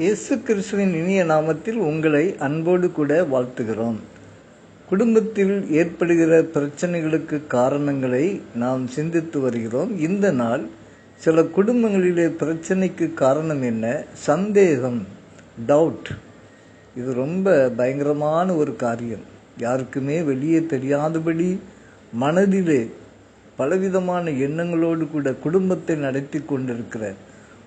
இயேசு கிறிஸ்துவின் இனிய நாமத்தில் உங்களை அன்போடு கூட வாழ்த்துகிறோம். குடும்பத்தில் ஏற்படுகிற பிரச்சனைகளுக்கு காரணங்களை நாம் சிந்தித்து வருகிறோம். இந்த நாள் சில குடும்பங்களிலே பிரச்சனைக்கு காரணம் என்ன? சந்தேகம் டவுட் இது ரொம்ப பயங்கரமான ஒரு காரியம். யாருக்குமே வெளியே தெரியாதபடி மனதிலே பலவிதமான எண்ணங்களோடு கூட குடும்பத்தை நடத்தி கொண்டிருக்கிற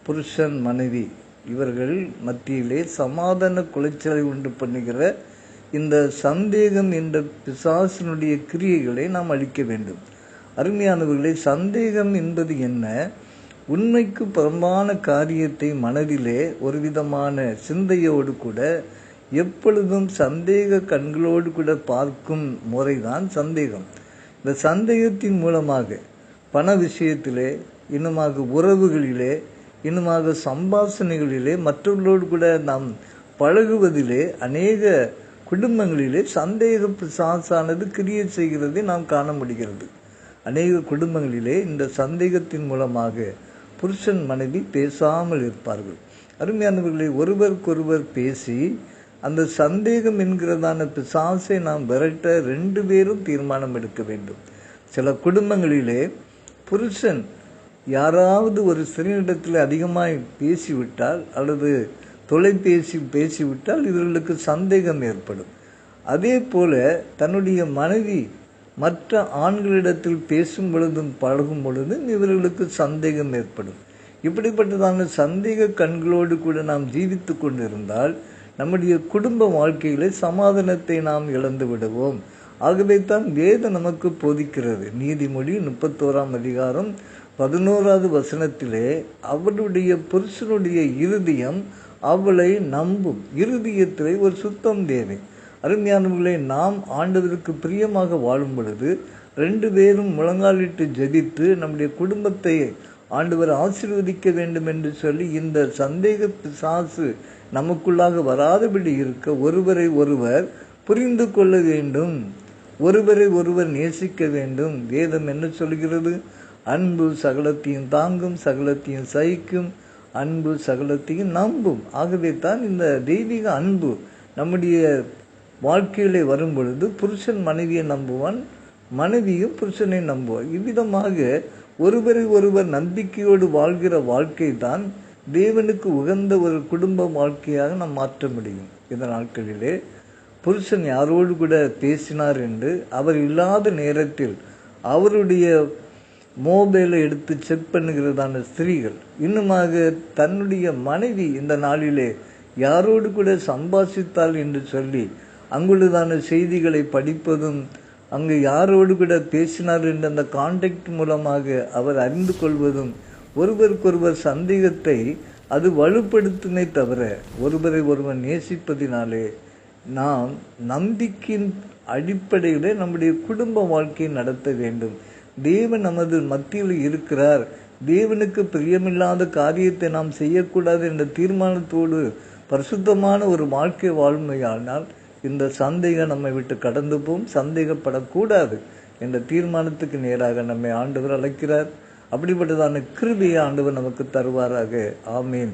புருஷன் மனைவி இவர்கள் மத்தியிலே சமாதான குலைச்சலை உண்டு பண்ணுகிற இந்த சந்தேகம் என்ற பிசாசினுடைய கிரியைகளை நாம் அழிக்க வேண்டும். அருமையானவர்களே சந்தேகம் என்பது என்ன? உண்மைக்கு புறம்பான காரியத்தை மனதிலே ஒரு விதமான சிந்தையோடு கூட எப்பொழுதும் சந்தேக கண்களோடு கூட பார்க்கும் முறைதான் சந்தேகம். இந்த சந்தேகத்தின் மூலமாக பண விஷயத்திலே இன்னுமாக உறவுகளிலே இன்னுமாக சம்பாஷணைகளிலே மற்றவர்களோடு கூட நாம் பழகுவதிலே அநேக குடும்பங்களிலே சந்தேக பிசாசானது கிரியை செய்கிறதை நாம் காண முடிகிறது. அநேக குடும்பங்களிலே இந்த சந்தேகத்தின் மூலமாக புருஷன் மனைவி பேசாமல் இருப்பார்கள். அருமையானவர்களை ஒருவருக்கொருவர் பேசி அந்த சந்தேகம் என்கிறதான பிசாசை நாம் விரட்ட ரெண்டு பேரும் தீர்மானம் எடுக்க வேண்டும். சில குடும்பங்களிலே புருஷன் யாராவது ஒரு ஸ்திரீனிடத்தில் அதிகமாக பேசிவிட்டால் அல்லது தொலைபேசி பேசிவிட்டால் இவர்களுக்கு சந்தேகம் ஏற்படும். அதே போல தன்னுடைய மனைவி மற்ற ஆண்களிடத்தில் பேசும் பொழுதும் பழகும் பொழுதும் இவர்களுக்கு சந்தேகம் ஏற்படும். இப்படிப்பட்டதான சந்தேக கண்களோடு கூட நாம் ஜீவித்து கொண்டிருந்தால் நம்முடைய குடும்ப வாழ்க்கையிலே சமாதானத்தை நாம் இழந்து விடுவோம். ஆகவே தான் வேதம் நமக்கு போதிக்கிறது. நீதிமொழி முப்பத்தோராம் அதிகாரம் பதினோராவது வசனத்திலே அவளுடைய புருஷனுடைய இருதயம் அவளை நம்பும். இருதயத்திலே ஒரு சுத்தம் தேவை. அருமையானவர்களை நாம் ஆண்டவருக்கு பிரியமாக வாழும் பொழுது ரெண்டு பேரும் முழங்காலிட்டு ஜெபித்து நம்முடைய குடும்பத்தை ஆண்டவர் ஆசீர்வதிக்க வேண்டும் என்று சொல்லி இந்த சந்தேக பிசாசு நமக்குள்ளாக வராதபடி இருக்க ஒருவரை ஒருவர் புரிந்து கொள்ள வேண்டும். ஒருவரை ஒருவர் நேசிக்க வேண்டும். வேதம் என்ன சொல்கிறது அன்பு சகலத்தையும் தாங்கும் சகலத்தையும் சகிக்கும் அன்பு சகலத்தையும் நம்பும். ஆகவே தான் இந்த தெய்வீக அன்பு நம்முடைய வாழ்க்கையிலே வரும் பொழுது புருஷன் மனைவியை நம்புவான் மனைவியும் புருஷனை நம்புவார் இவ்விதமாக ஒருவரை ஒருவர் நம்பிக்கையோடு வாழ்கிற வாழ்க்கை தான் தேவனுக்கு உகந்த ஒரு குடும்ப வாழ்க்கையாக நாம் மாற்ற முடியும். இந்த நாட்களிலே புருஷன் யாரோடு கூட பேசினார் என்று அவர் இல்லாத நேரத்தில் அவருடைய மொபைலை எடுத்து செக் பண்ணுகிறதான ஸ்திரீகள். இன்னுமாக தன்னுடைய மனைவி இந்த நாளிலே யாரோடு கூட சம்பாஷித்தாள் என்று சொல்லி அங்குள்ளதான செய்திகளை படிப்பதும் அங்கு யாரோடு கூட பேசினார் என்ற அந்த கான்டாக்ட் மூலமாக அவர் அறிந்து கொள்வதும் ஒருவருக்கொருவர் சந்தேகத்தை அது வலுப்படுத்துமே தவிர ஒருவரை ஒருவர் நேசிப்பதினாலே நாம் நம்பிக்கையின் அடிப்படையிலே நம்முடைய குடும்ப வாழ்க்கையை நடத்த வேண்டும். தேவன் நமது மத்தியில் இருக்கிறார். தேவனுக்கு பிரியமில்லாத காரியத்தை நாம் செய்யக்கூடாது என்ற தீர்மானத்தோடு பரிசுத்தமான ஒரு வாழ்க்கை வாழ்மையானால் இந்த சந்தேகம் நம்மை விட்டு கடந்து போம் சந்தேகப்படக்கூடாது என்ற தீர்மானத்துக்கு நேராக நம்மை ஆண்டவர் அழைக்கிறார். அப்படிப்பட்டதான கிருபியை ஆண்டவர் நமக்கு தருவாராக. ஆமீன்.